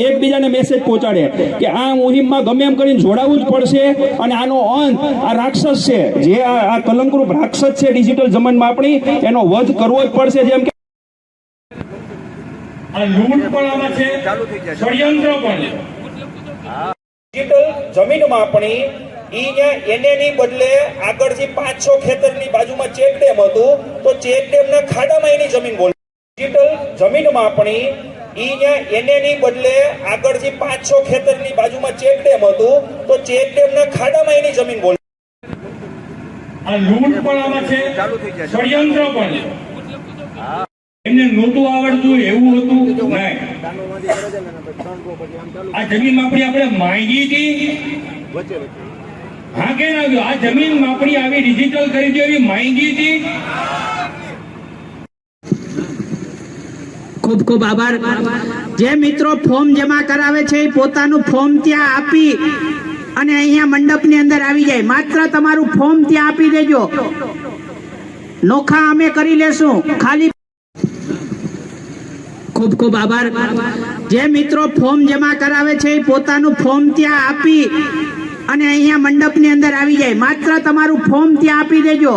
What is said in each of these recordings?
એકબીજાને મેસેજ પહોંચાડે કે આ મુહિમમાં ગમે એમ કરીને જોડાવું જ પડશે અને આનો અંત આ રાક્ષસ છે જે આ કલંકરૂપ રાક્ષસ છે ડિજિટલ જમાનમાં આપણી એનો વધ કરવો જ પડશે જેમ કે આ લૂંટ પણ આમાં છે ષડયંત્ર પણ ડિજિટલ જમીનમાં આપણી ઈ એને ની બદલે આગળ જે પાંચ છ ખેતરની બાજુમાં ચેક ડેમ હતું તો ચેક ડેમના ખાડામાં એની જમીન બોલ ડિજિટલ જમીનમાં આપણી ઈ ત્યાં એને ની બદલે આગળ પાંચ છ ખેતરની બાજુમાં ચેક ડેમ હતું. તો ચેક ડેમના ખાડામાં એની જમીન બોલ આ લૂંટ પણ આમાં છે. ષડયંત્ર પણ એમને નહોતું આવડતું એવું હતું આ જમીન માપણી આપણે માંગી હતી. હા કે ના આ જમીન માપણી આવી ડિજિટલ કરી દેવી માંગી હતી. ખૂબ ખૂબ આભાર. જે મિત્રો ફોર્મ જમા કરાવે છે પોતાનું ફોર્મ ત્યાં આપી અને અહીંયા મંડપની અંદર આવી જાય. માત્ર તમારું ફોર્મ ત્યાં આપી દેજો. નોખા અમે કરી લેશું. ખાલી ખૂબ ખૂબ આભાર. જે મિત્રો ફોર્મ જમા કરાવે છે પોતાનું ફોર્મ ત્યાં આપી અને અહીંયા મંડપની અંદર આવી જાય. માત્ર તમારું ફોર્મ ત્યાં આપી દેજો.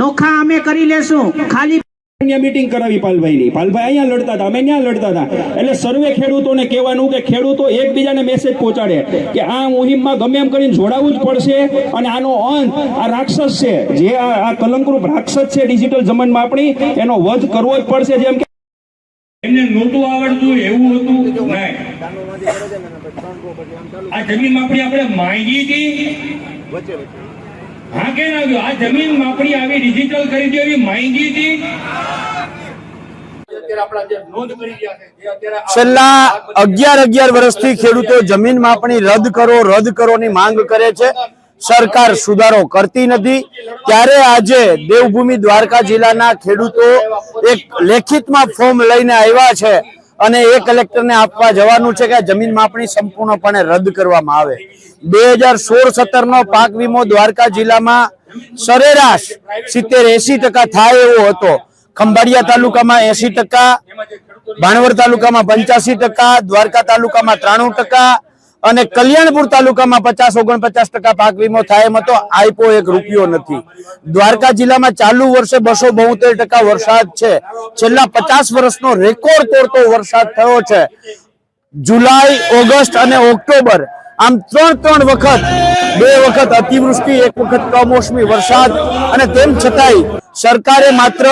નોખા અમે કરી લેશું. ખાલી અહીંયા મીટિંગ કરાવી પાલભાઈની. પાલભાઈ અહીંયા લડતા હતા અમે ત્યાં લડતા હતા. એટલે સર્વે ખેડૂતોને કહેવાનું કે ખેડૂતો એકબીજાને મેસેજ પહોંચાડે કે આ મુહિમમાં ગમે એમ કરીને જોડાવું જ પડશે અને આનો અંત આ રાક્ષસ છે જે આ આ કલંકરૂપ રાક્ષસ છે ડિજિટલ જમાનમાં આપણી એનો વધ કરવો જ પડશે જેમ કે એમને નહોતું આવડતું એવું હતું આ જમીન માપણી આપણે માંગી હતી. હા કે ના આ જમીન માપણી આવી ડિજિટલ કરી દેવી માંગી હતી. છેલ્લા અગિયાર અગિયાર વર્ષથી ખેડૂતો જમીન માપણી રદ કરો રદ કરોની માંગ કરે છે. સરકાર સુધારો કરતી નથી. ત્યારે આજે દેવભૂમિ દ્વારકા જિલ્લાના ખેડૂતો એક લેખિતમાં ફોર્મ લઈને આવ્યા છે. અને એ કલેક્ટરને આપવા જવાનું છે કે જમીન માપણી સંપૂર્ણપણે રદ કરવામાં આવે. બે હજાર સોળ સત્તરનો પાક વીમો દ્વારકા જિલ્લામાં સરેરાશ સિત્તેર એસી ટકા થાય એવો હતો. ખંભાળિયા તાલુકામાં એસી ટકા, ભાણવડ તાલુકામાં પંચ્યાસી ટકા, દ્વારકા તાલુકામાં ત્રાણું ટકા અને કલ્યાણપુર તાલુકામાં પચાસ, ઓગણપચાસ ટકા પાક વીમો થાય એમાં તો આઈપો એક રૂપિયો નથી. દ્વારકા જિલ્લામાં ચાલુ વર્ષે બસો બોતેર ટકા વરસાદ છેલ્લા પચાસ વર્ષનો રેકોર્ડ તોડતો વરસાદ થયો છે. જુલાઈ, ઓગસ્ટ અને ઓક્ટોબર, આમ ત્રણ ત્રણ વખત, બે વખત અતિવૃષ્ટિ, એક વખત કમોસમી વરસાદ. અને તેમ છતાંય સરકારે માત્ર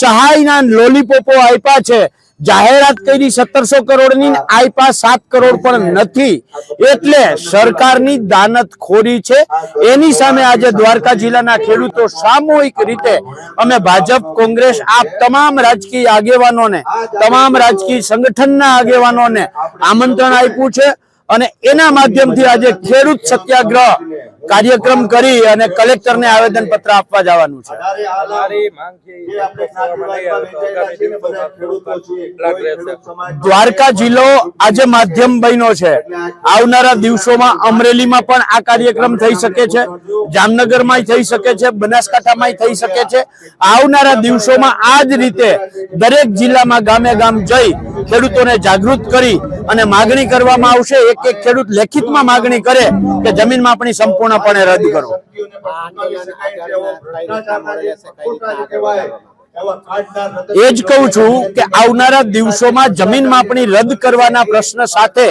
સહાયના લોલીપોપો આપ્યા છે. જાહેરાત કરી સત્તરસો કરોડની આપ્યા સાત કરોડ પણ નથી. એટલે સરકારની દાનત ખોરી છે એની સામે આજે દ્વારકા જિલ્લાના ખેડૂતો સામૂહિક રીતે અમે ભાજપ કોંગ્રેસ આ તમામ રાજકીય આગેવાનોને તમામ રાજકીય સંગઠનના આગેવાનોને આમંત્રણ આપ્યું છે. અને એના માધ્યમથી આજે ખેડૂત સત્યાગ્રહ કાર્યક્રમ કરી અને કલેક્ટરને આવેદન પત્ર આપવા જવાનું છે. દ્વારકા જિલ્લો આજે માધ્યમ બન્યો છે. આવનારા દિવસોમાં અમરેલીમાં પણ આ કાર્યક્રમ થઈ શકે છે જામનગરમાં થઈ શકે છે બનાસકાંઠામાં થઈ શકે છે. આવનારા દિવસોમાં આ જ રીતે દરેક જિલ્લામાં ગામે ગામ જઈ ખેડૂતોને જાગૃત કરી અને માગણી કરવામાં આવશે. એક એક ખેડૂત લેખિતમાં માગણી કરે કે જમીન માપણી સંપૂર્ણપણે રદ કરો એ જ કહું છું કે આવનારા દિવસોમાં જમીન માપણી રદ કરવાના પ્રશ્ન સાથે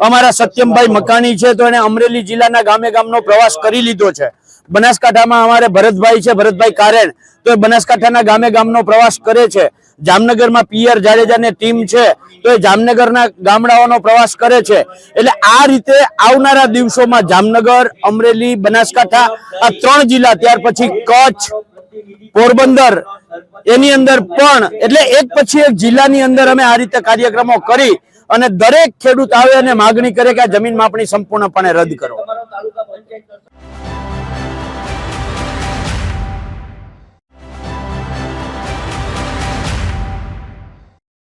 અમારા સત્યમભાઈ મકાણી છે તો એને અમરેલી જિલ્લાના ગામે ગામનો પ્રવાસ કરી લીધો છે. બનાસકાંઠામાં અમારે ભરતભાઈ છે ભરતભાઈ કારેણ તો એ બનાસકાંઠાના ગામે ગામનો પ્રવાસ કરે છે. જામનગરમાં પિયર જાડેજાની ટીમ છે, તો એ જામનગરના ગામડાઓનો પ્રવાસ કરે છે. એટલે આ રીતે આવનારા દિવસોમાં જામનગર, અમરેલી, બનાસકાંઠા, આ ત્રણ જિલ્લા, ત્યાર પછી કચ્છ, પોરબંદર, એની અંદર પણ, એટલે એક પછી એક જિલ્લાની અંદર અમે આ રીતે કાર્યક્રમો કરી અને દરેક ખેડૂત આવે અને માગણી કરે કે આ જમીન માપણી સંપૂર્ણપણે રદ કરો.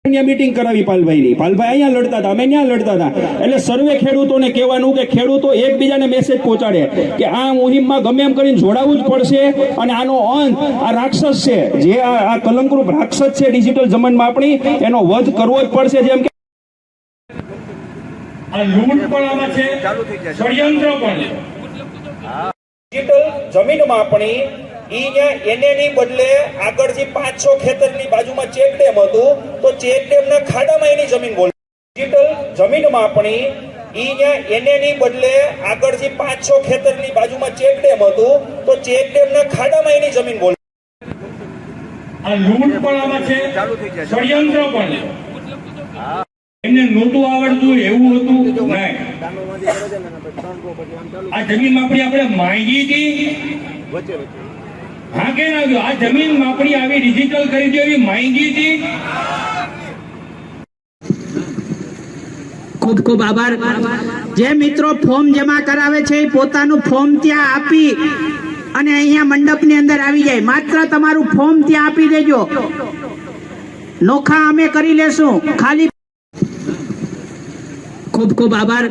અહીંયા મીટિંગ કરાવી પાલભાઈની. પાલભાઈ અહીંયા લડતા હતા અમે ત્યાં લડતા હતા. એટલે સર્વે ખેડૂતોને કહેવાનું કે ખેડૂતો એકબીજાને મેસેજ પહોંચાડે કે આ મુહિમમાં ગમે એમ કરીને જોડાવું જ પડશે અને આનો અંત આ રાક્ષસ છે જે આ આ કલંકરૂપ રાક્ષસ છે ડિજિટલ જમાનમાં આપણી એનો વધ કરવો જ પડશે જેમ કે આ લૂંટ પણ આમાં છે ષડયંત્ર પણ. ડિજિટલ જમીનમાં માપણી ઈ ન્યા એને ની બદલે આગળ જે પાંચ ખેતર ખેતરની બાજુમાં ચેક ડેમ હતું. તો ચેક ડેમ ના ખાડામાં એની જમીન બોલ ડિજિટલ જમીન માપણી ઈ ન્યા એને ની બદલે આગળ જે પાંચ ખેતર ખેતરની બાજુમાં ચેક ડેમ હતું. તો ચેક ડેમ ના ખાડામાં એની જમીન બોલ આ લૂંટ પણ આમાં છે. ષડયંત્ર પણ એમને નહોતું આવડતું એવું હતું નહીં. આ જમીન માપણી આપણે માંગી હતી. હા કે ના આ જમીન માપણી આવી ડિજિટલ કરી દેવી માંગી હતી. ખૂબ ખૂબ આભાર. જે મિત્રો ફોર્મ જમા કરાવે છે પોતાનું ફોર્મ ત્યાં આપી અને અહીંયા મંડપની અંદર આવી જાય. માત્ર તમારું ફોર્મ ત્યાં આપી દેજો. નોખા અમે કરી લેશું. ખાલી ખૂબ ખૂબ આભાર.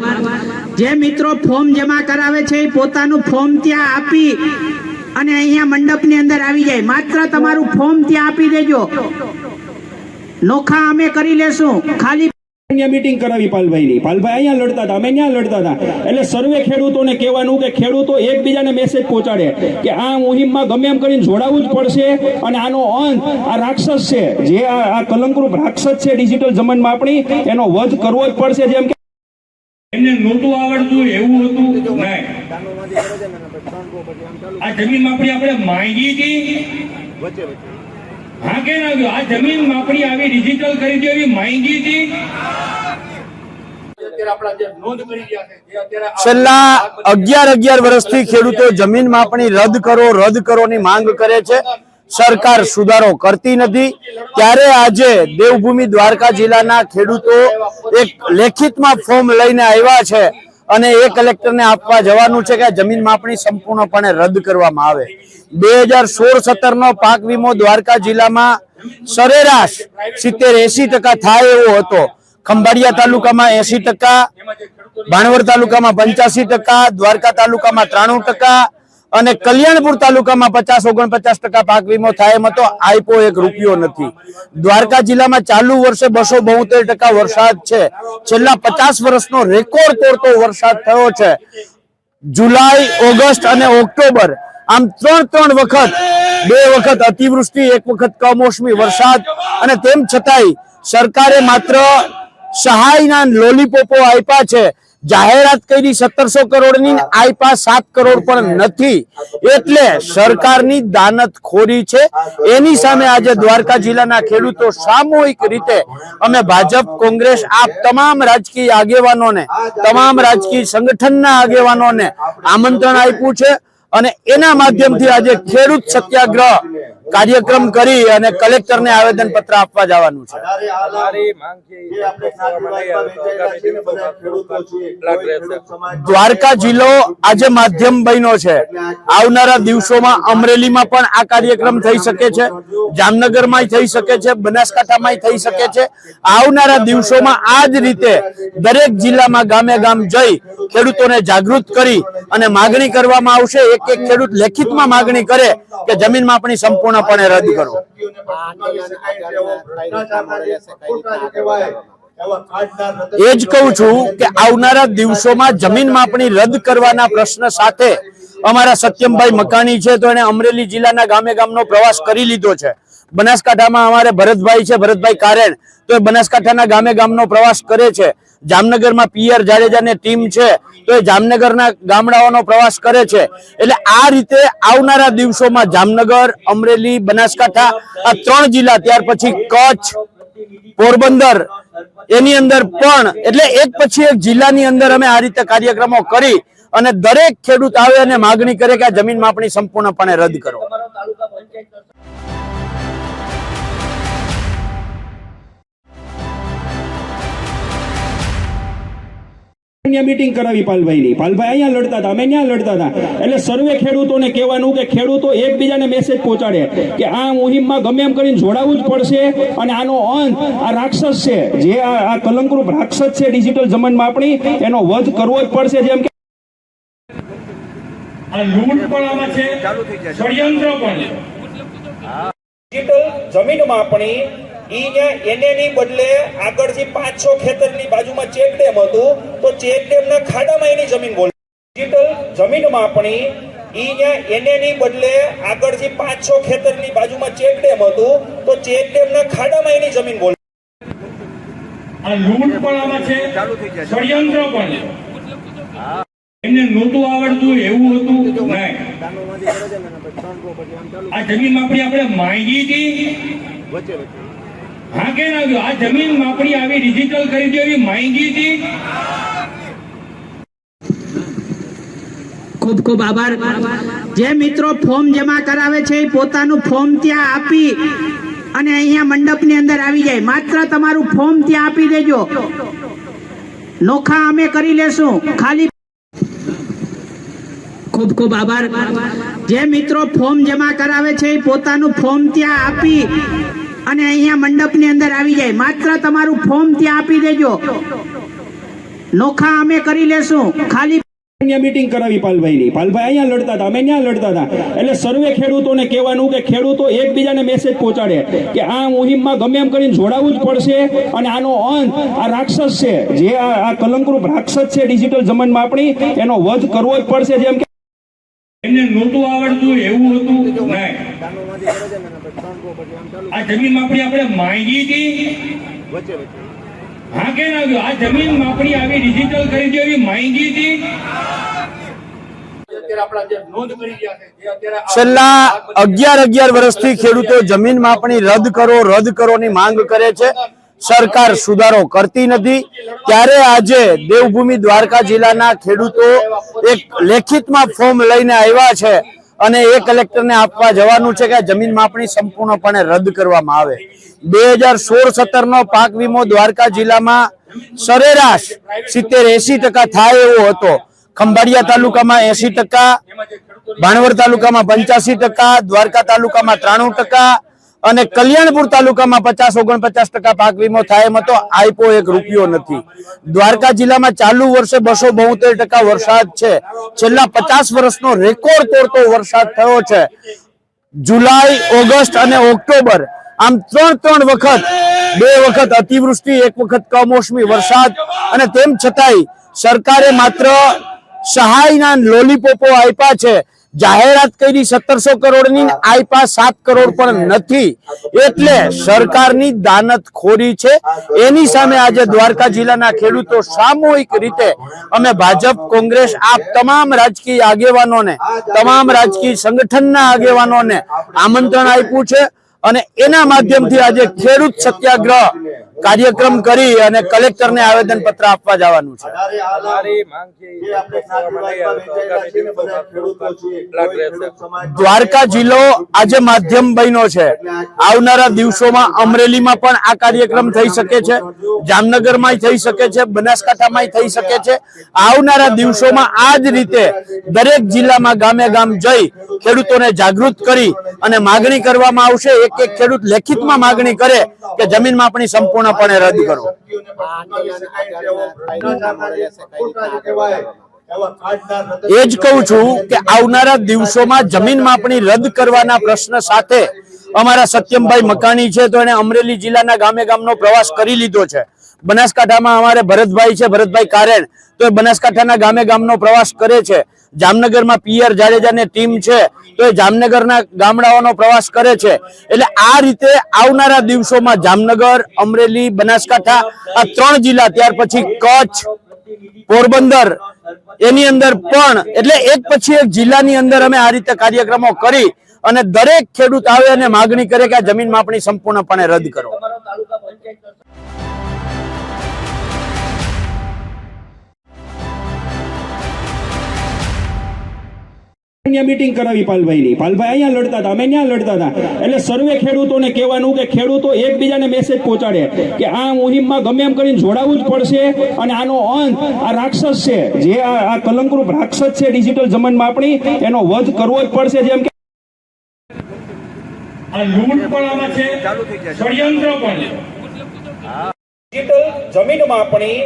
જે મિત્રો ફોર્મ જમા કરાવે છે પોતાનું ફોર્મ ત્યાં આપી અને અહીંયા મંડપની અંદર આવી જાય. માત્ર તમારું ફોર્મ ત્યાં આપી દેજો. નોખા અમે કરી લેશું. ખાલી મીટિંગ કરાવી પાલભાઈની. પાલભાઈ અહીંયા લડતા હતા. અમે ત્યાં લડતા હતા. એટલે સર્વે ખેડૂતોને કહેવાનું કે ખેડૂતો એકબીજાને મેસેજ પહોંચાડે કે આ મુહિમમાં ગમે એમ કરીને જોડાવું જ પડશે અને આનો અંત આ રાક્ષસ છે. જે આ આ કલંકરૂપ રાક્ષસ છે ડિજિટલ જમાનમાં આપણી, એનો વધ કરવો જ પડશે જેમ કે એમને નહોતું આવડતું, એવું હતું આ જમીન માપણી આપણે માંગી હતી. હા કે ના આ જમીન માપણી આવી ડિજિટલ કરી દેવી માંગી હતી. છેલ્લા અગિયાર અગિયાર વર્ષથી ખેડૂતો જમીન માપણી રદ કરો, રદ કરોની માંગ કરે છે. સરકાર સુધારો કરતી નથી. ત્યારે આજે દેવભૂમિ દ્વારકા જિલ્લાના ખેડૂતો એક લેખિતમાં ફોર્મ લઈને આવ્યા છે અને એ કલેક્ટરને આપવા જવાનું છે કે જમીન માપણી સંપૂર્ણપણે રદ કરવામાં આવે. બે હજાર સોળ સત્તરનો પાક વીમો દ્વારકા જિલ્લામાં સરેરાશ સિત્તેર એસી ટકા થાય એવો હતો. ખંભાળિયા તાલુકામાં એસી ટકા, ભાણવડ તાલુકામાં પંચ્યાસી ટકા, દ્વારકા તાલુકામાં ત્રાણું ટકા અને કલ્યાણપુર તાલુકામાં પચાસ, ઓગણપચાસ ટકા પાક વીમો થાય એમાં તો આઈપો એક રૂપિયો નથી. દ્વારકા જિલ્લામાં ચાલુ વર્ષે બસો બોતેર ટકા વરસાદ છેલ્લા પચાસ વર્ષનો રેકોર્ડ તોડતો વરસાદ થયો છે. જુલાઈ, ઓગસ્ટ અને ઓક્ટોબર, આમ ત્રણ ત્રણ વખત, બે વખત અતિવૃષ્ટિ, એક વખત કમોસમી વરસાદ. અને તેમ છતાંય સરકારે માત્ર સહાયના લોલીપોપો આપ્યા છે. જાહેરાત કરી સત્તરસો કરોડની આપ્યા સાત કરોડ પણ નથી. એટલે સરકારની દાનત ખોરી છે એની સામે આજે દ્વારકા જિલ્લાના ખેડૂતો સામૂહિક રીતે અમે ભાજપ કોંગ્રેસ આ તમામ રાજકીય આગેવાનોને તમામ રાજકીય સંગઠનના આગેવાનોને આમંત્રણ આપ્યું છે. અને એના માધ્યમથી આજે ખેડૂત સત્યાગ્રહ કાર્યક્રમ કરી અને કલેક્ટરને આવેદન પત્ર આપવા જવાનું છે. દ્વારકા જિલ્લો આજે માધ્યમ બન્યો છે. આવનારા દિવસોમાં અમરેલીમાં પણ આ કાર્યક્રમ થઈ શકે છે જામનગરમાં થઈ શકે છે બનાસકાંઠામાં થઈ શકે છે. આવનારા દિવસોમાં આ જ રીતે દરેક જિલ્લામાં ગામે ગામ જઈ ખેડૂતોને જાગૃત કરી અને માગણી કરવામાં આવશે. એક એક ખેડૂત લેખિતમાં માગણી કરે કે જમીન માપણી સંપૂર્ણપણે રદ કરો એ જ કહું છું કે આવનારા દિવસોમાં જમીન માપણી રદ કરવાના પ્રશ્ન સાથે અમારા સત્યમભાઈ મકાણી છે તો એને અમરેલી જિલ્લાના ગામે ગામનો પ્રવાસ કરી લીધો છે. બનાસકાંઠામાં અમારે ભરતભાઈ છે ભરતભાઈ કારેણ તો એ બનાસકાંઠાના ગામે ગામનો પ્રવાસ કરે છે. જામનગરમાં પિયર જાડેજાની ટીમ છે, તો એ જામનગરના ગામડાઓનો પ્રવાસ કરે છે. એટલે આ રીતે આવનારા દિવસોમાં જામનગર, અમરેલી, બનાસકાંઠા, આ ત્રણ જિલ્લા, ત્યાર પછી કચ્છ, પોરબંદર, એની અંદર પણ, એટલે એક પછી એક જિલ્લાની અંદર અમે આ રીતે કાર્યક્રમો કરી અને દરેક ખેડૂત આવે અને માગણી કરે કે આ જમીન માપણી સંપૂર્ણપણે રદ કરો. અહીંયા મીટિંગ કરાવી પાલભાઈની. પાલભાઈ અહીંયા લડતા હતા અમે ત્યાં લડતા હતા. એટલે સર્વે ખેડૂતોને કહેવાનું કે ખેડૂતો એકબીજાને મેસેજ પહોંચાડે કે આ મુહિમમાં ગમે એમ કરીને જોડાવું જ પડશે અને આનો અંત આ રાક્ષસ છે જે આ આ કલંકરૂપ રાક્ષસ છે ડિજિટલ જમાનમાં આપણી એનો વધ કરવો જ પડશે જેમ કે આ લૂંટ પણ આમાં છે ષડયંત્ર પણ ડિજિટલ જમીનમાં માપણી ઈ ન્યા એને ની બદલે આગળથી પાંચ છ ખેતરની બાજુમાં ચેક ડેમ હતું. તો ચેક ડેમના ખાડામાં એની જમીન બોલ ડિજિટલ જમીન માપણી ઈ ન્યા એને ની બદલે આગળથી પાંચ છ ખેતરની બાજુમાં ચેક ડેમ હતું. તો ચેક ડેમના ખાડામાં એની જમીન બોલ આ લૂંટ પણ આમાં છે. ષડયંત્ર પણ છે. એમને નહોતું આવડતું એવું હતું આ જમીન માપણી આપણે માંગી હતી. હા કે ના આ જમીન માપણી આવી ડિજિટલ કરી દેવી માંગી હતી. ખૂબ ખૂબ આભાર. જે મિત્રો ફોર્મ જમા કરાવે છે પોતાનું ફોર્મ ત્યાં આપી અને અહીંયા મંડપની અંદર આવી જાય. માત્ર તમારું ફોર્મ ત્યાં આપી દેજો. નોખા અમે કરી લેશું. ખાલી ખૂબ ખૂબ આભાર. જે મિત્રો ફોર્મ જમા કરાવે છે પોતાનું ફોર્મ ત્યાં આપી અને અહીંયા મંડપની અંદર આવી જાય. માત્ર તમારું ફોર્મ ત્યાં આપી દેજો. નોખા અમે કરી લેશું. ખાલી મીટિંગ કરાવી પાલભાઈની. પાલભાઈ અહીંયા લડતા હતા. અમે ત્યાં લડતા હતા. એટલે સર્વે ખેડૂતોને કહેવાનું કે ખેડૂતો એકબીજાને મેસેજ પહોંચાડે કે આ મુહિમમાં ગમે એમ કરીને જોડાવું જ પડશે અને આનો અંત આ રાક્ષસ છે. જે આ આ કલંકરૂપ રાક્ષસ છે ડિજિટલ જમાનમાં આપણી, એનો વધ કરવો જ પડશે જેમ કે એમને નહોતું આવડતું, એવું હતું આ જમીન માપણી આપણે માંગી હતી. હા કે ના આ જમીન માપણી આવી ડિજિટલ કરી દેવી માંગી હતી. છેલ્લા અગિયાર અગિયાર વર્ષથી ખેડૂતો જમીન માપણી રદ કરો રદ કરો ની માંગ કરે છે. સરકાર સુધારો કરતી નથી. ત્યારે આજે દેવભૂમિ દ્વારકા જિલ્લાના ખેડૂતો એક લેખિતમાં ફોર્મ લઈને આવ્યા છે અને એ કલેક્ટરને આપવા જવાનું છે કે જમીન માપણી સંપૂર્ણપણે રદ કરવામાં આવે. બે હજાર સોળ સત્તરનો પાક વીમો દ્વારકા જિલ્લામાં સરેરાશ સિત્તેર એસી ટકા થાય એવો હતો. ખંભાળિયા તાલુકામાં એસી ટકા, ભાણવડ તાલુકામાં પંચ્યાસી ટકા, દ્વારકા તાલુકામાં ત્રાણું ટકા અને કલ્યાણપુર તાલુકામાં પચાસ, ઓગણપચાસ ટકા પાક વીમો થાય એમાં તો આપ્યો એક રૂપિયો નથી. દ્વારકા જિલ્લામાં ચાલુ વર્ષે બસો બોતેર ટકા વરસાદ છેલ્લા પચાસ વર્ષનો રેકોર્ડ તોડતો વરસાદ થયો છે. જુલાઈ, ઓગસ્ટ અને ઓક્ટોબર આમ ત્રણ ત્રણ વખત, બે વખત અતિવૃષ્ટિ, એક વખત કમોસમી વરસાદ અને તેમ છતાંય સરકારે માત્ર સહાયના લોલીપોપો આપ્યા છે. જાહેરાત કરી સત્તરસો કરોડની આપ્યા સાત કરોડ પણ નથી. એટલે સરકારની દાનત ખોરી છે એની સામે આજે દ્વારકા જિલ્લાના ખેડૂતો સામૂહિક રીતે અમે ભાજપ કોંગ્રેસ આ તમામ રાજકીય આગેવાનોને તમામ રાજકીય સંગઠનના આગેવાનોને આમંત્રણ આપ્યું છે. અને એના માધ્યમથી આજે ખેડૂત સત્યાગ્રહ કાર્યક્રમ કરી અને કલેક્ટરને આવેદન પત્ર આપવા જવાનું છે. દ્વારકા જિલ્લો આજે માધ્યમ બન્યો છે. આવનારા દિવસોમાં અમરેલીમાં પણ આ કાર્યક્રમ થઈ શકે છે જામનગરમાં થઈ શકે છે બનાસકાંઠામાં થઈ શકે છે. આવનારા દિવસોમાં આ જ રીતે દરેક જિલ્લામાં ગામે ગામ જઈ ખેડૂતોને જાગૃત કરી અને માગણી કરવામાં આવશે. એક એક ખેડૂત લેખિતમાં માગણી કરે કે જમીનમાં આપણી માપણી સંપૂર્ણપણે રદ કરો એ જ કહું છું કે આવનારા દિવસોમાં જમીન માપણી રદ કરવાના પ્રશ્ન સાથે અમારા સત્યમભાઈ મકાણી છે તો એને અમરેલી જિલ્લાના ગામે ગામનો પ્રવાસ કરી લીધો છે. બનાસકાંઠામાં અમારે ભરતભાઈ છે ભરતભાઈ કારેણ તો એ બનાસકાંઠાના ગામે ગામનો પ્રવાસ કરે છે. જામનગરમાં પિયર જાડેજાની ટીમ છે, તો એ જામનગરના ગામડાઓનો પ્રવાસ કરે છે. એટલે આ રીતે આવનારા દિવસોમાં જામનગર, અમરેલી, બનાસકાંઠા, આ ત્રણ જિલ્લા, ત્યાર પછી કચ્છ, પોરબંદર, એની અંદર પણ, એટલે એક પછી એક જિલ્લાની અંદર અમે આ રીતે કાર્યક્રમો કરી અને દરેક ખેડૂત આવે અને માગણી કરે કે આ જમીન માપણી સંપૂર્ણપણે રદ કરો. મીટિંગ કરાવી પાલભાઈની. પાલભાઈ અહીંયા લડતા હતા અમે ત્યાં લડતા હતા. એટલે સર્વે ખેડૂતોને કહેવાનું કે ખેડૂતો એકબીજાને મેસેજ પહોંચાડે કે આ મુહિમમાં ગમે એમ કરીને જોડાવવું જ પડશે અને આનો અંત આ રાક્ષસ છે જે આ આ કલંકરૂપ રાક્ષસ છે ડિજિટલ જમાનમાં આપણી એનો વધ કરવો જ પડશે જેમ કે આ લૂંટ પણ આમાં છે ષડયંત્ર પણ છે. ડિજિટલ જમીનમાં માપણી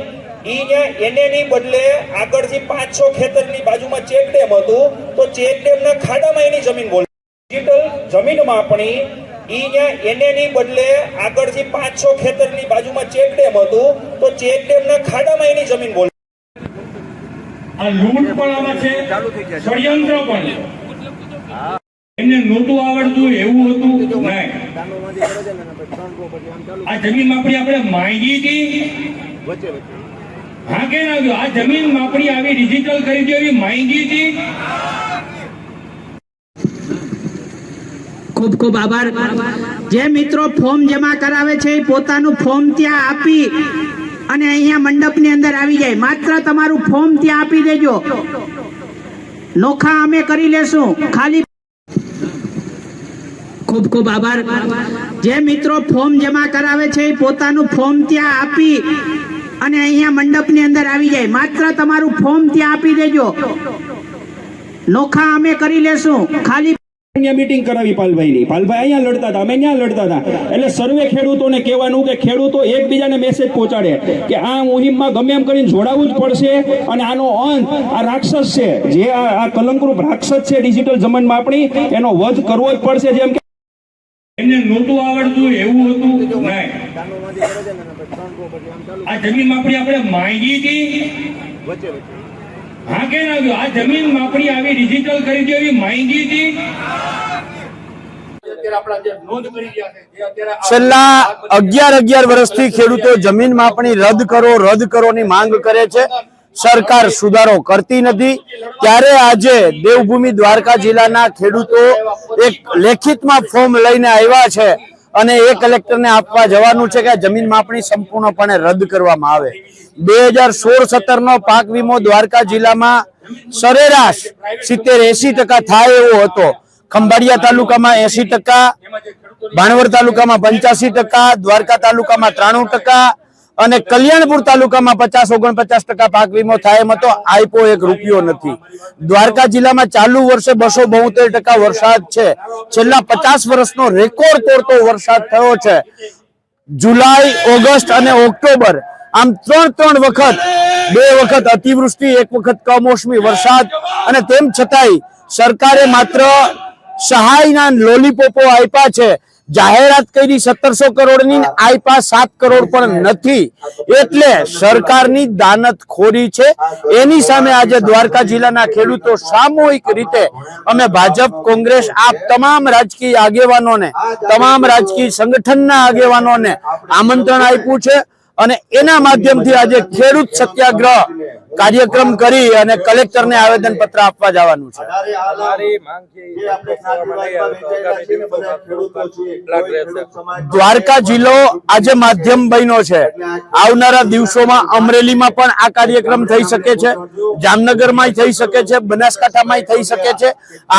ઈ ન્યા એને ની બદલે આગળથી પાંચ છ ખેતરની બાજુમાં ચેક ડેમ હતું. તો ચેક ડેમના ખાડામાં એની જમીન બોલ ડિજિટલ જમીન માપણી ઈ ન્યા એને ની બદલે આગળથી પાંચ છ ખેતરની બાજુમાં ચેક ડેમ હતું. તો ચેક ડેમના ખાડામાં એની જમીન બોલ આ લૂંટ પણ આમાં છે. ષડયંત્ર પણ એમને નહોતું આવડતું એવું હતું નહીં. આ જમીન માપણી આપણે માંગી હતી. હા કે ના આ જમીન માપણી આવી ડિજિટલ કરી દેવી માંગી હતી? ખૂબ ખૂબ આભાર. જે મિત્રો ફોર્મ જમા કરાવે છે, એ પોતાનું ફોર્મ ત્યાં આપી અને અહીંયા મંડપની અંદર આવી જાય. માત્ર તમારું ફોર્મ ત્યાં આપી દેજો. નોખા અમે કરી લેશું. ખાલી ખૂબ ખૂબ આભાર. જે મિત્રો ફોર્મ જમા કરાવે છે, એ પોતાનું ફોર્મ ત્યાં આપી અને અહીંયા મંડપની અંદર આવી જાય. માત્ર તમારું ફોર્મ ત્યાં આપી દેજો. નોખા અમે કરી લેશું. ખાલી મીટિંગ કરાવી પાલભાઈની. પાલભાઈ અહીંયા લડતા હતા. અમે ત્યાં લડતા હતા. એટલે સર્વે ખેડૂતોને કહેવાનું કે ખેડૂતો એકબીજાને મેસેજ પહોંચાડે કે આ મુહિમમાં ગમે એમ કરીને જોડાવું જ પડશે અને આનો અંત આ રાક્ષસ છે. જે આ કલંકરૂપ રાક્ષસ છે ડિજિટલ જમાનમાં આપણી, એનો વધ કરવો જ પડશે જેમ કે એમને નહોતું આવડતું એવું હતું નહીં. આ જમીન માપણી આપણે માંગી હતી? હા કે ના આ જમીન માપણી આવી ડિજિટલ કરી દેવી માંગી હતી? છેલ્લા અગિયાર અગિયાર વર્ષથી ખેડૂતો જમીન માપણી રદ કરો રદ કરો ની માંગ કરે છે. સરકાર સુધારો કરતી નથી. ત્યારે આજે દેવભૂમિ દ્વારકા જિલ્લાના ખેડૂતો એક લેખિતમાં ફોર્મ લઈને આવ્યા છે અને એ કલેક્ટરને આપવા જવાનું છે કે જમીન માપણી સંપૂર્ણપણે રદ કરવામાં આવે. બે હજાર સોળ સત્તરનો પાક વીમો દ્વારકા જિલ્લામાં સરેરાશ સિત્તેર એસી ટકા થાય એવો હતો. ખંભાળિયા તાલુકામાં એસી ટકા, ભાણવડ તાલુકામાં પંચ્યાસી ટકા, દ્વારકા તાલુકામાં ત્રાણું ટકા અને કલ્યાણપુર તાલુકામાં પચાસ, ઓગણપચાસ ટકા પાક વીમો થાય એમાં તો આપ્યો એક રૂપિયો નથી. દ્વારકા જિલ્લામાં ચાલુ વર્ષે બસો બોતેર ટકા વરસાદ છેલ્લા પચાસ વર્ષનો રેકોર્ડ તોડતો વરસાદ થયો છે. જુલાઈ, ઓગસ્ટ અને ઓક્ટોબર, આમ ત્રણ ત્રણ વખત, બે વખત અતિવૃષ્ટિ, એક વખત કમોસમી વરસાદ. અને તેમ છતાંય સરકારે માત્ર સહાયના લોલીપોપો આપ્યા છે. જાહેરાત કરી સત્તરસો કરોડની ને આપ્યા સાત કરોડ પણ નથી. એટલે સરકારની દાનત ખોરી છે એની સામે આજે દ્વારકા જિલ્લાના ખેડૂતો સામૂહિક રીતે અમે ભાજપ કોંગ્રેસ આ તમામ રાજકીય આગેવાનોને તમામ રાજકીય સંગઠનના આગેવાનોને આમંત્રણ આપ્યું છે. અને એના માધ્યમથી આજે ખેડૂત સત્યાગ્રહ કાર્યક્રમ કરી અને કલેક્ટરને આવેદન પત્ર આપવા જવાનું છે. દ્વારકા જિલ્લો આજે માધ્યમ બન્યો છે. આવનારા દિવસોમાં અમરેલીમાં પણ આ કાર્યક્રમ થઈ શકે છે જામનગરમાં થઈ શકે છે બનાસકાંઠામાં થઈ શકે છે.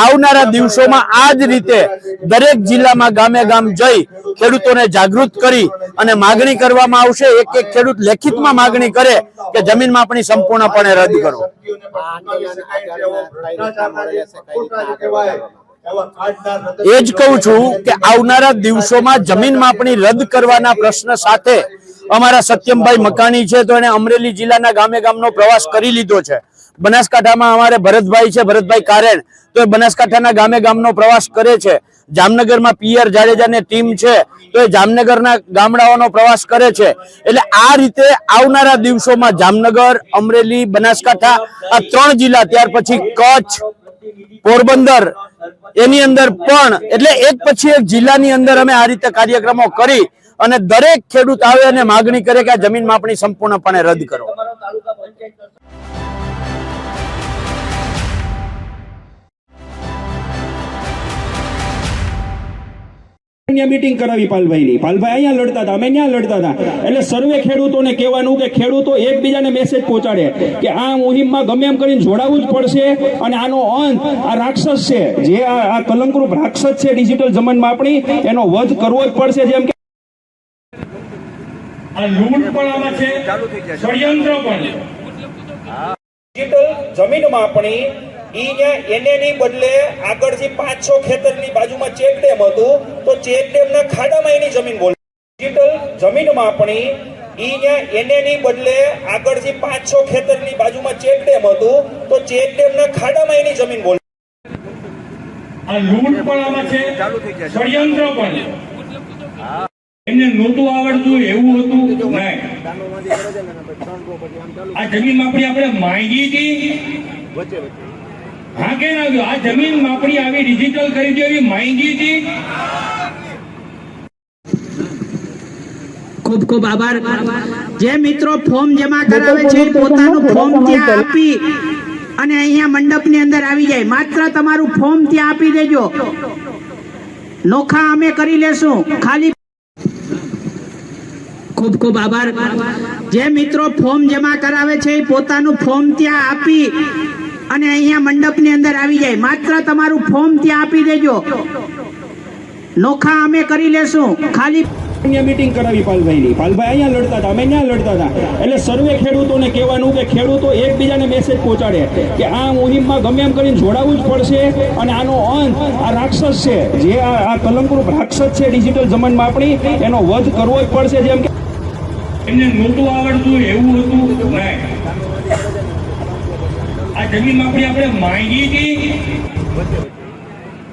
આવનારા દિવસોમાં આ જ રીતે દરેક જિલ્લામાં ગામે ગામ જઈ ખેડૂતોને જાગૃત કરી અને માગણી કરવામાં આવશે. એક એક ખેડૂત લેખિતમાં માગણી કરે કે જમીનમાં આપણી માપણી સંપૂર્ણપણે રદ કરો. એ જ કહું છું કે આવનારા દિવસોમાં જમીન માપણી રદ કરવાના પ્રશ્ન સાથે અમારા સત્યમભાઈ મકાણી છે તો એને અમરેલી જિલ્લાના ગામે ગામનો પ્રવાસ કરી લીધો છે. બનાસકાંઠામાં અમારે ભરતભાઈ છે ભરતભાઈ કારેણ તો એ બનાસકાંઠાના ગામે ગામનો પ્રવાસ કરે છે. જામનગરમાં પિયર જાડેજાની ટીમ છે, તો એ જામનગરના ગામડાઓનો પ્રવાસ કરે છે. એટલે આ રીતે આવનારા દિવસોમાં જામનગર, અમરેલી, બનાસકાંઠા, આ ત્રણ જિલ્લા, ત્યાર પછી કચ્છ, પોરબંદર, એની અંદર પણ, એટલે એક પછી એક જિલ્લાની અંદર અમે આ રીતે કાર્યક્રમો કરી અને દરેક ખેડૂત આવે અને માગણી કરે કે આ જમીન માપણી સંપૂર્ણપણે રદ કરો. અહીંયા મીટિંગ કરાવી પાલભાઈની. પાલભાઈ અહીંયા લડતા હતા અમે ત્યાં લડતા હતા. એટલે સર્વે ખેડૂતોને કહેવાનું કે ખેડૂતો એકબીજાને મેસેજ પહોંચાડે કે આ મુહિમમાં ગમે એમ કરીને જોડાવું જ પડશે અને આનો અંત આ રાક્ષસ છે જે આ આ કલંકરૂપ રાક્ષસ છે ડિજિટલ જમાનમાં આપણી એનો વધ કરવો જ પડશે જેમ કે આ લૂંટ પણ આમાં છે ષડયંત્ર પણ. ડિજિટલ જમીન માપણી ઈ એને ની બદલે આગળથી પાંચ છ ખેતરની બાજુમાં ચેક ડેમ હતું. તો ચેક ડેમના ખાડામાં એની જમીન બોલ ડિજિટલ જમીન માપણી ઈ એને ની બદલે આગળથી પાંચ છ ખેતરની બાજુમાં ચેક ડેમ હતું. તો ચેક ડેમના ખાડામાં એની જમીન બોલ આ લૂંટ પણ આમાં છે. ષડયંત્ર પણ. એમને નહોતું આવડતું એવું હતું નહીં. આ જમીન માપણી આપણે માંગી હતી. હા કે ના આ જમીન માપણી આવી ડિજિટલ કરી દેવી માંગી હતી. ખૂબ ખૂબ આભાર. જે મિત્રો ફોર્મ જમા કરાવે છે પોતાનું ફોર્મ ત્યાં આપી અને અહીંયા મંડપની અંદર આવી જાય. માત્ર તમારું ફોર્મ ત્યાં આપી દેજો. નોખા અમે કરી લેશું. ખાલી ખૂબ ખૂબ આભાર. જે મિત્રો ફોર્મ જમા કરાવે છે પોતાનું ફોર્મ ત્યાં આપી અને અહીંયા મંડપની અંદર આવી જાય. માત્ર તમારું ફોર્મ ત્યાં આપી દેજો. નોખા અમે કરી લેશું. ખાલી અહીંયા મીટિંગ કરાવી પાલભાઈની. પાલભાઈ અહીંયા લડતા હતા. અમે ત્યાં લડતા હતા. એટલે સર્વે ખેડૂતોને કહેવાનું કે ખેડૂતો એકબીજાને મેસેજ પહોંચાડે કે આ મુહિમમાં ગમે એમ કરીને જોડાવવું જ પડશે અને આનો અંત આ રાક્ષસ છે. જે આ આ કલંકરૂપ રાક્ષસ છે ડિજિટલ જમાનમાં આપણી એનો વધ કરવો જ પડશે જેમ કે એમને નહોતું આવડતું એવું હતું નહીં જમીન માપણી આપણે માંગી હતી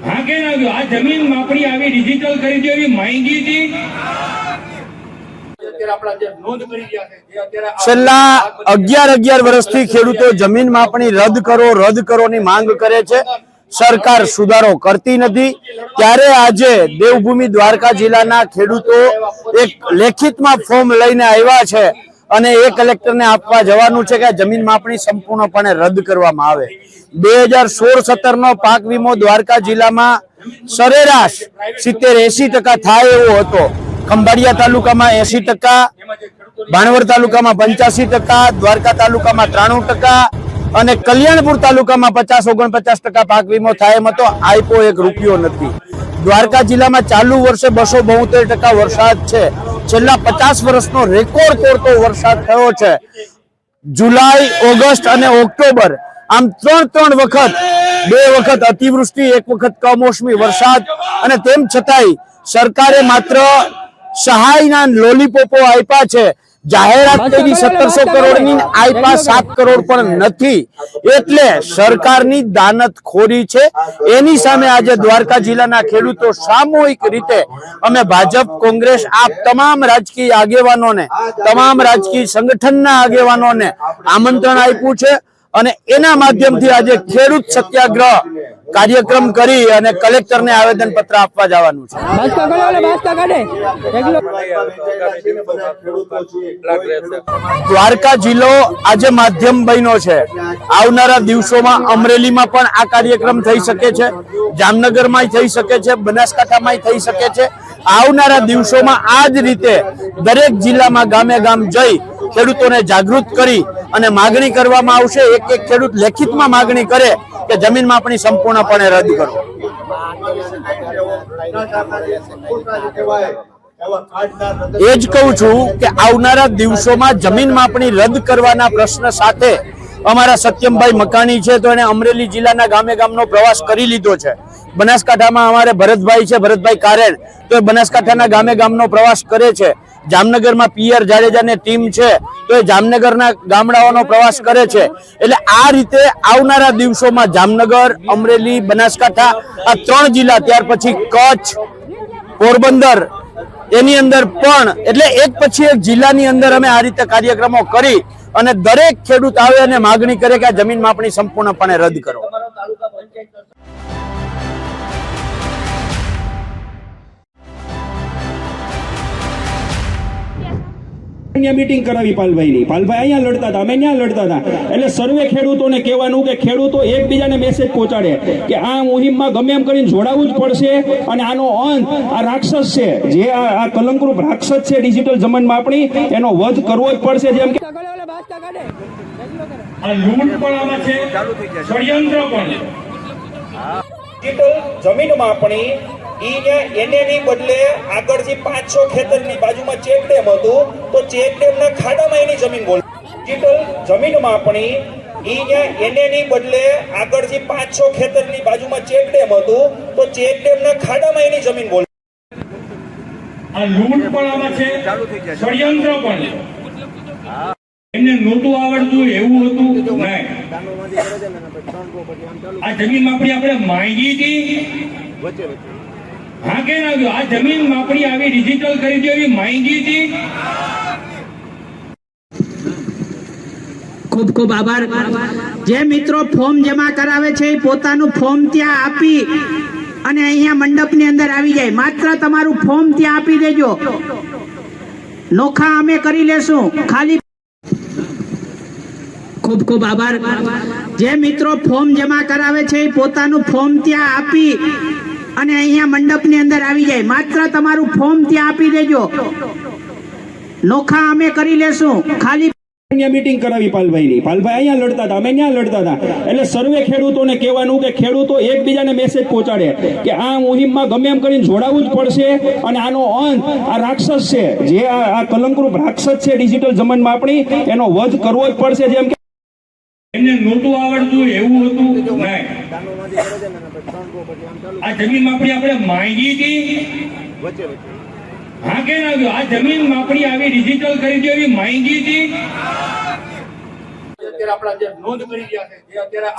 હા કે ના આ જમીન માપણી આવી ડિજિટલ કરી દેવી માંગી હતી છેલ્લા અગિયાર અગિયાર વર્ષથી ખેડૂતો જમીન માપણી રદ કરો, રદ કરોની માંગ કરે છે. સરકાર સુધારો કરતી નથી. ત્યારે આજે દેવભૂમિ દ્વારકા જિલ્લાના ખેડૂતો એક લેખિતમાં ફોર્મ લઈને આવ્યા છે. અને એ કલેક્ટરને આપવા જવાનું છે કે જમીન માપણી સંપૂર્ણપણે રદ કરવામાં આવે. બે હજાર સોળ સત્તરનો પાક વીમો દ્વારકા જિલ્લામાં સરેરાશ સિત્તેર એસી ટકા થાય એવો હતો. ખંભાળિયા તાલુકામાં એસી ટકા, ભાણવડ તાલુકામાં પંચ્યાસી ટકા, દ્વારકા તાલુકામાં ત્રાણું ટકા અને કલ્યાણપુર તાલુકામાં પચાસ, ઓગણપચાસ ટકા પાક વીમો થાય એમ હતો. આઈપો એક રૂપિયો નથી. દ્વારકા જિલ્લામાં ચાલુ વર્ષે બસો બોતેર ટકા વરસાદ છે. છેલ્લા પચાસ વર્ષનો રેકોર્ડ તોડતો વરસાદ થયો છે. જુલાઈ, ઓગસ્ટ અને ઓક્ટોબર આમ ત્રણ ત્રણ વખત, બે વખત અતિવૃષ્ટિ, એક વખત કમોસમી વરસાદ અને તેમ છતાંય સરકારે માત્ર સહાયના લોલીપોપો આપ્યા છે. જાહેરાત કરી સત્તરસો કરોડની આપ્યા સાત કરોડ પણ નથી. એટલે સરકારની દાનત ખોરી છે. એની સામે આજે દ્વારકા જિલ્લાના ખેડૂતો સામૂહિક રીતે અમે ભાજપ કોંગ્રેસ આ તમામ રાજકીય આગેવાનોને તમામ રાજકીય સંગઠનના આગેવાનોને આમંત્રણ આપ્યું છે. અને એના માધ્યમથી આજે ખેડૂત સત્યાગ્રહ કાર્યક્રમ કરી અને કલેક્ટરને આવેદન પત્ર આપવા જવાનું છે. દ્વારકા જિલ્લો આજે માધ્યમ બન્યો છે. આવનારા દિવસોમાં અમરેલીમાં પણ આ કાર્યક્રમ થઈ શકે છે. જામનગરમાં થઈ શકે છે. બનાસકાંઠામાં થઈ શકે છે. આવનારા દિવસોમાં આ જ રીતે દરેક જિલ્લામાં ગામે ગામ જઈ ખેડૂતોને જાગૃત કરી અને માગણી કરવામાં આવશે. એક એક ખેડૂત લેખિતમાં માગણી કરે કે જમીનમાં આપણી માપણી સંપૂર્ણપણે રદ કરો. એ જ કહું છું કે આવનારા દિવસોમાં જમીન માપણી રદ કરવાના પ્રશ્ન સાથે અમારા સત્યમભાઈ મકાણી છે, તો એને અમરેલી જિલ્લાના ગામે ગામનો પ્રવાસ કરી લીધો છે. બનાસકાંઠામાં અમારે ભરતભાઈ છે, ભરતભાઈ કારેડ તો એ બનાસકાંઠાના ગામે ગામનો પ્રવાસ કરે છે. જામનગરમાં પિયર જાડેજાની ટીમ છે, તો એ જામનગરના ગામડાઓનો પ્રવાસ કરે છે. એટલે આ રીતે આવનારા દિવસોમાં જામનગર, અમરેલી, બનાસકાંઠા, આ ત્રણ જિલ્લા, ત્યાર પછી કચ્છ, પોરબંદર, એની અંદર પણ, એટલે એક પછી એક જિલ્લાની અંદર અમે આ રીતે કાર્યક્રમો કરી અને દરેક ખેડૂત આવે અને માગણી કરે કે આ જમીન માપણી સંપૂર્ણપણે રદ કરો. અહીંયા મીટિંગ કરાવી પાલભાઈની. પાલભાઈ અહીંયા લડતા હતા અમે ત્યાં લડતા હતા. એટલે સર્વે ખેડૂતોને કહેવાનું કે ખેડૂતો એકબીજાને મેસેજ પહોંચાડે કે આ મુહિમમાં ગમે એમ કરીને જોડાવવું જ પડશે અને આનો અંત આ રાક્ષસ છે જે આ આ કલંકરૂપ રાક્ષસ છે ડિજિટલ જમાનમાં આપણી એનો વધ કરવો જ પડશે જેમ કે આ લૂંટ પણ આમાં છે ષડયંત્ર પણ. ડિજિટલ જમીન માપણી ઈ ને એને ની બદલે આગળ જે પાંચ ખેતરની બાજુમાં ચેક ડેમ હતું. તો ચેક ડેમના ખાડામાં એની જમીન બોલ ડિજિટલ જમીન માપણી ઈ ને એને ની બદલે આગળ જે પાંચ ખેતરની બાજુમાં ચેક ડેમ હતું. તો ચેક ડેમના ખાડામાં એની જમીન બોલ આ લૂંટ પણ આમાં છે. ષડયંત્ર પણ એમને નહોતું આવડતું એવું હતું નહીં. આ જમીન માપણી આપણે માંગી હતી. હા કે ના આ જમીન માપણી આવી ડિજિટલ કરી દેવી માંગી હતી. ખૂબ ખૂબ આભાર. જે મિત્રો ફોર્મ જમા કરાવે છે પોતાનું ફોર્મ ત્યાં આપી અને અહીંયા મંડપની અંદર આવી જાય. માત્ર તમારું ફોર્મ ત્યાં આપી દેજો. નોખા અમે કરી લેશું. ખાલી ખૂબ ખૂબ આભાર. જે મિત્રો ફોર્મ જમા કરાવે છે પોતાનું ફોર્મ ત્યાં આપી અને અહીંયા મંડપની અંદર આવી જાય. માત્ર તમારું ફોર્મ ત્યાં આપી દેજો. નોખા અમે કરી લેશું. ખાલી મીટિંગ કરાવી પાલભાઈની. પાલભાઈ અહીંયા લડતા હતા. અમે ત્યાં લડતા હતા? એટલે સર્વે ખેડૂતોને કહેવાનું કે ખેડૂતો એકબીજાને મેસેજ પહોંચાડે કે આ મુહિમમાં ગમે એમ કરીને જોડાવું જ પડશે અને આનો અંત આ રાક્ષસ છે. જે આ આ કલંકરૂપ રાક્ષસ છે ડિજિટલ જમાનમાં આપણી, એનો વધ કરવો જ પડશે જેમ કે એમને નહોતું આવડતું એવું હતું આ જમીન માપણી આપણે માંગી હતી. હા કે ના આ જમીન માપણી આવી ડિજિટલ કરી દેવી માંગી હતી.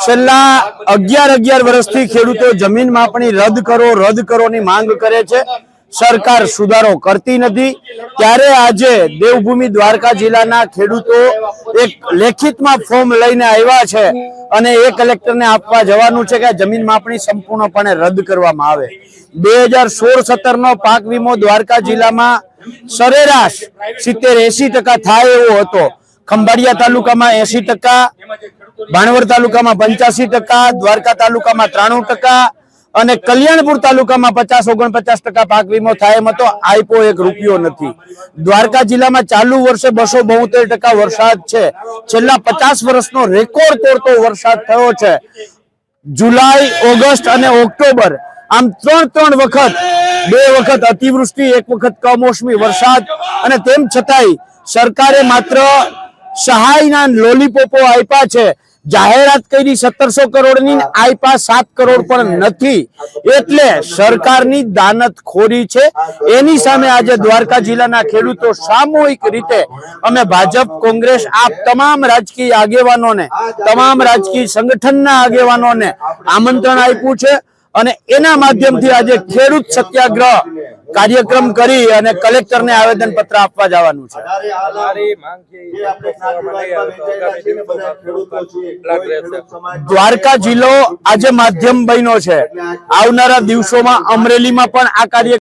છેલ્લા અગિયાર અગિયાર વર્ષથી ખેડૂતો જમીન માપણી રદ કરો રદ કરો ની માંગ કરે છે. સરકાર સુધારો કરતી નથી. ત્યારે આજે દેવભૂમિ દ્વારકા જિલ્લાના ખેડૂતો એક લેખિતમાં ફોર્મ લઈને આવ્યા છે અને એ કલેક્ટરને આપવા જવાનું છે કે જમીન માપણી સંપૂર્ણપણે રદ કરવામાં આવે. બે હજાર સોળ સત્તર નો પાક વીમો દ્વારકા જિલ્લામાં સરેરાશ સિત્તેર એસી ટકા થાય એવો હતો. ખંભાળિયા તાલુકામાં એસી ટકા, ભાણવડ તાલુકામાં પંચ્યાસી ટકા, દ્વારકા તાલુકામાં ત્રાણું ટકા અને કલ્યાણપુર તાલુકામાં પચાસ, ઓગણપચાસ ટકા પાક વીમો થાય એમાં તો આપ્યો એક રૂપિયો નથી. દ્વારકા જિલ્લામાં ચાલુ વર્ષે બસો બોતેર ટકા વરસાદ છેલ્લા પચાસ વર્ષનો રેકોર્ડ તોડતો વરસાદ થયો છે. જુલાઈ, ઓગસ્ટ અને ઓક્ટોબર આમ ત્રણ ત્રણ વખત, બે વખત અતિવૃષ્ટિ, એક વખત કમોસમી વરસાદ અને તેમ છતાંય સરકારે માત્ર સહાયના લોલીપોપો આપ્યા છે. જાહેરાત કરી સત્તરસો કરોડની ને આપ્યા સાત કરોડ પણ નથી. એટલે સરકારની દાનત ખોરી છે એની સામે આજે દ્વારકા જિલ્લાના ખેડૂતો સામૂહિક રીતે અમે ભાજપ કોંગ્રેસ આ તમામ રાજકીય આગેવાનોને તમામ રાજકીય સંગઠનના આગેવાનોને આમંત્રણ આપ્યું છે. અને એના માધ્યમથી આજે ખેડૂત સત્યાગ્રહ કાર્યક્રમ કરી અને કલેક્ટરને આવેદન પત્ર આપવા જવાનું છે. દ્વારકા જિલ્લો આજે માધ્યમ બન્યો છે. આવનારા દિવસોમાં અમરેલીમાં પણ આ કાર્ય